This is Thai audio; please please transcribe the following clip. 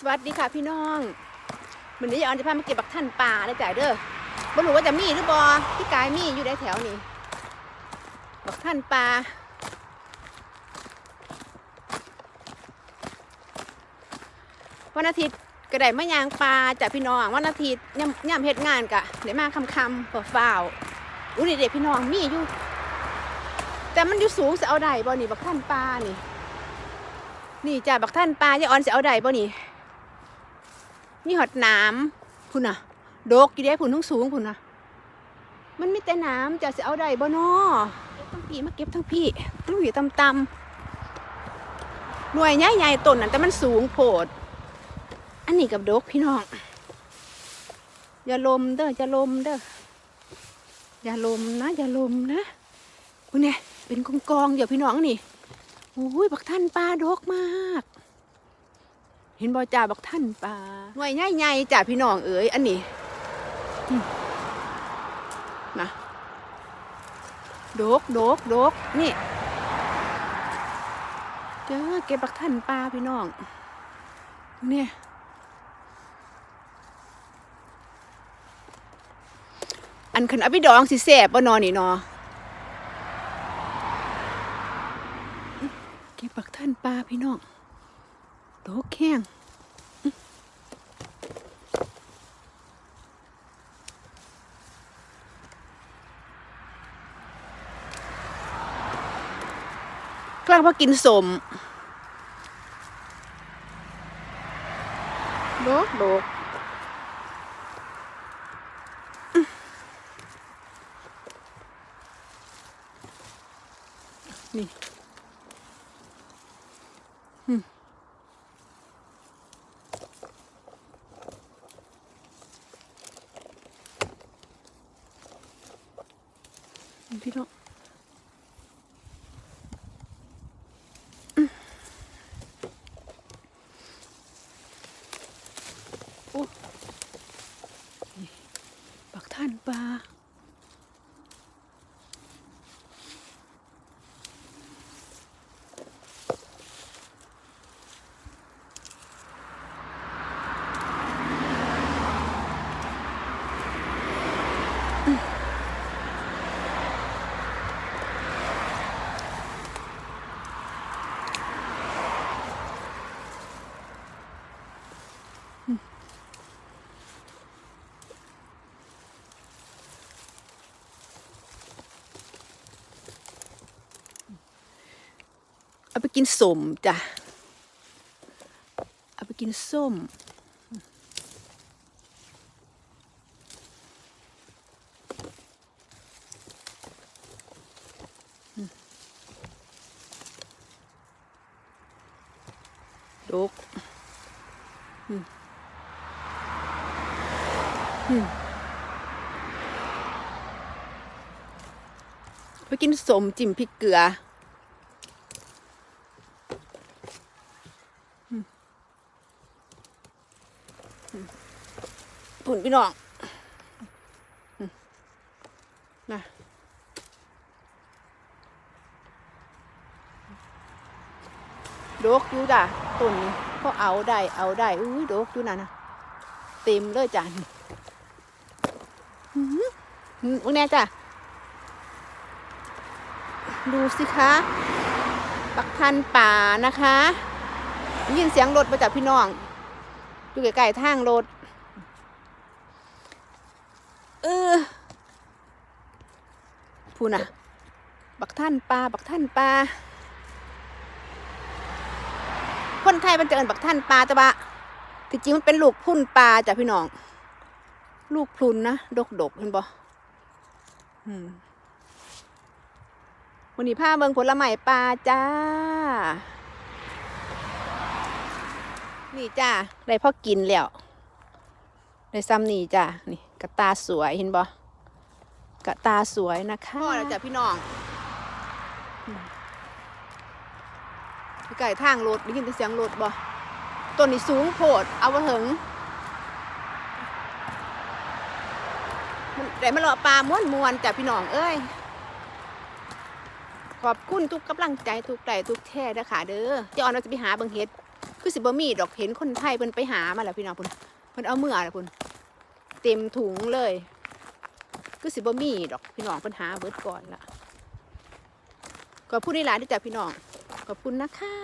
สวัสดีค่ะพี่น้องวันนี้ยายออนจะพามาเก็บบักท่านปลาเลยจ้ะเด้อบ่รู้ว่าจะมีหรือบอพี่กายมีอยู่ในแถวนี้บักท่านปลาวันอาทิตย์ก็ได้มายางปลาจ้ะพี่น้องวันอาทิตย์ย่ำย่ำเฮ็ดงานกะได้มาคำคำๆฝ่าอุ้ยเด็กพี่น้องมีอยู่ แต่มันอยู่สูงจะเอาได้บ่นี่บักท่านปลานี่ นี่จ้ะบักท่านปลายายออนจะเอาได้บ่นี่ มีหอดน้ำพุ่นน่ะ โดกกี่เด้พุ่นทั้งสูงพุ่นน่ะ มันมีแต่น้ำจะจะเอาได้บ่นอเก็บทั้งพี่มาเก็บทั้งพี่ทั้งพี่ตำตำๆหน่วยใหญ่ๆต้นนั่นแต่มันสูงโพด อันนี้กับโดกพี่น้อง อย่าลมเด้ออย่าลมเด้ออย่าลมนะ อย่าลมนะคุณเนี่ยเป็นกองกองๆเดี๋ยวพี่น้องนี่โอ้ยบักท่านปลาดกมาก เห็นบอจ่าบักท่านปลาหน่วยใหญ่ๆจ่าพี่น้องเอ๋ยอันนี้มนะดกโดกโดกนี่เจอเก็บบักท่านปลาพี่น้อง เนี่ยอันขันอาไปดองสิแสบบ่นอนนี่นอเก็บปักท่านปลาพี่น้อง โตแข้งอื้อกลางพอกินสมโดกโดกอื้อนี่ พี่น้องอื้อโอ้นี่ปักท่านปลา เอา ไปกินสมจ้ะ เอาไปกินส้ม ดกอืมอืมไปกินสมจิ้มพริกเกลือ ผุนพี่น้องนะดกอยู่จ้ะต้นนี้ก็เอาได้เอาได้อุ้ยดกอยู่น่ะนะเต็มเลยจ้ะอื้อออื้อแน่จ้ะดูสิคะปักทันป่านะคะ ยินเสียงรถมาจากพี่น้องอยู่ใกล้ๆทางรถ ออพูน่ะ บักท่านปลาบักท่านปลาคนไทยมันจะเอินบักท่านปลาแต่ว่าที่จริงมันเป็นลูกพุ่นปลาจ้ะพี่น้อง ลูกพลุนนะดกดกๆเห็นบ่อืมวันนี้พาเบิงผลไม้ปลาจ้า นี่จ้าได้พอกินแล้วได้ซ้ำนี่จ้ะนี่ กระตาสวยเห็นบ่กระตาสวยนะคะพ่อแล้วจ้ะพี่น้องไก่ทางรถได้ยินแต่เสียงรถบ่ต้นนี้สูงโพดเอามาถึงมันได้มาเลาะปลาม้วนมวนๆจ้ะพี่น้องเอ้ย ขอบคุณทุกกำลังใจทุกไลค์ทุกแช่นะคะเด้อจ้าออนเราจะไปหาเบังเฮ็ด คือสิบ่มีดอกเห็นคนไทยเพิ่นไปหามาแล้วพี่น้องเพิ่นเพิ่นเอาเมื่อแล้วเพิ่น เต็มถุงเลย ก็สิบ่มีดอกพี่น้องปัญหาเบิดก่อนละขอบคุณหลายๆที่จ้ะพี่น้อง ขอบคุณนะคะ